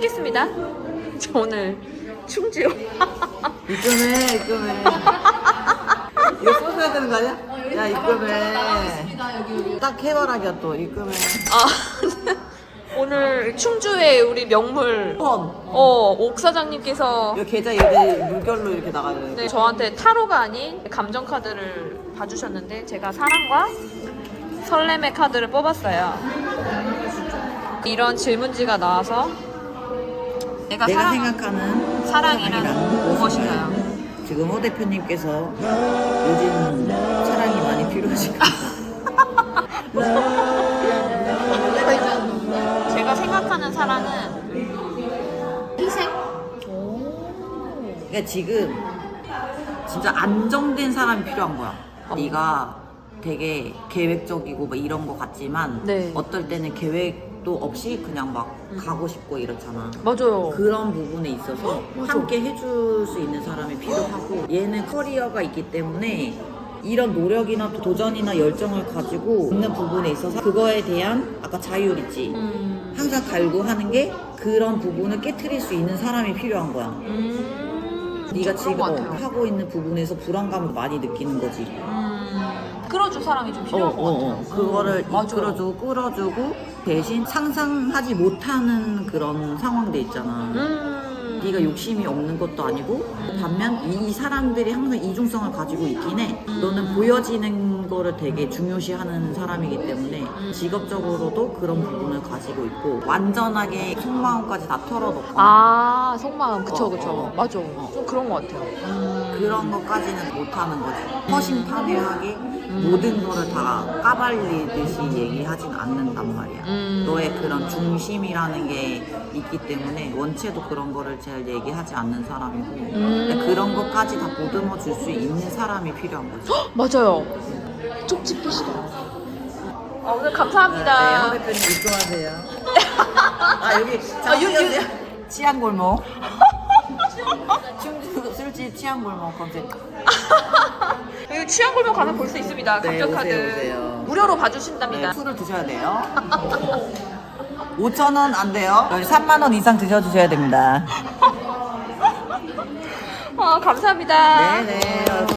감사합니다. 저 오늘 충주요. 입금해, 입금해. 이거 써줘야 되는 거 아니야? 야, 입금해. 딱 해바라기야, 또. 입금해. 아, 오늘 충주의 우리 명물 폰. 어, 옥 사장님께서 이거 계좌 이렇게 물결로 이렇게 나가야 돼. 네, 저한테 타로가 아닌 감정 카드를 봐주셨는데 제가 사랑과 설렘의 카드를 뽑았어요. 이런 질문지가 나와서 내가 내가 사랑, 생각하는 사랑이란 무엇인가요? 지금 호 대표님께서 요즘 사랑이 많이 필요하시고 제가 생각하는 사랑은 희생? 그러니까 지금 진짜 안정된 사람이 필요한 거야. 네가 되게 계획적이고 막 이런 거 같지만 네. 어떨 때는 계획 도 없이 그냥 막 가고 싶고 이렇잖아. 맞아요. 그런 부분에 있어서 맞아. 함께 해줄 수 있는 사람이 필요하고 얘는 커리어가 있기 때문에 이런 노력이나 도전이나 열정을 가지고 있는 부분에 있어서 그거에 대한 아까 자율 있지 음, 항상 갈구하는 게 그런 부분을 깨트릴 수 있는 사람이 필요한 거야 음, 네가 저 지금 어. 하고 있는 부분에서 불안감을 많이 느끼는 거지 음, 끌어줄 사람이 좀 어, 필요한 것 어, 같아요. 어. 그거를 맞아요. 이끌어주고 끌어주고 대신 상상하지 못하는 그런 상황들 있잖아. 음, 네가 욕심이 없는 것도 아니고 반면 이 사람들이 항상 이중성을 가지고 있긴 해. 너는 보여지는 거를 되게 중요시하는 사람이기 때문에 직업적으로도 그런 부분을 가지고 있고 완전하게 속마음까지 다 털어놓고. 아 속마음. 그쵸 어, 그쵸. 어. 맞아. 좀 그런 것 같아요. 음, 그런 것까지는 못하는 거지 허심탄회하게 모든 거를 다 까발리듯이 얘기하진 않는단 말이야 음. 너의 그런 중심이라는 게 있기 때문에 원체도 그런 거를 잘 얘기하지 않는 사람이고 음. 근데 그런 것까지 다 보듬어 줄 수 있는 사람이 필요한 거지 맞아요. 쪽집게시다. 아, 오늘 네, 감사합니다. 허 대표님 입금하세요 아 여기 아, 유- 유- 치안 골목 치안골목 검색 여기 취향골목 가면 볼 수 있습니다. 네, 감정카드 오세요, 오세요. 무료로 네, 봐주신답니다. 술을 드셔야 돼요 5,000원 안 돼요 3만원 이상 드셔주셔야 됩니다 아, 감사합니다. 네네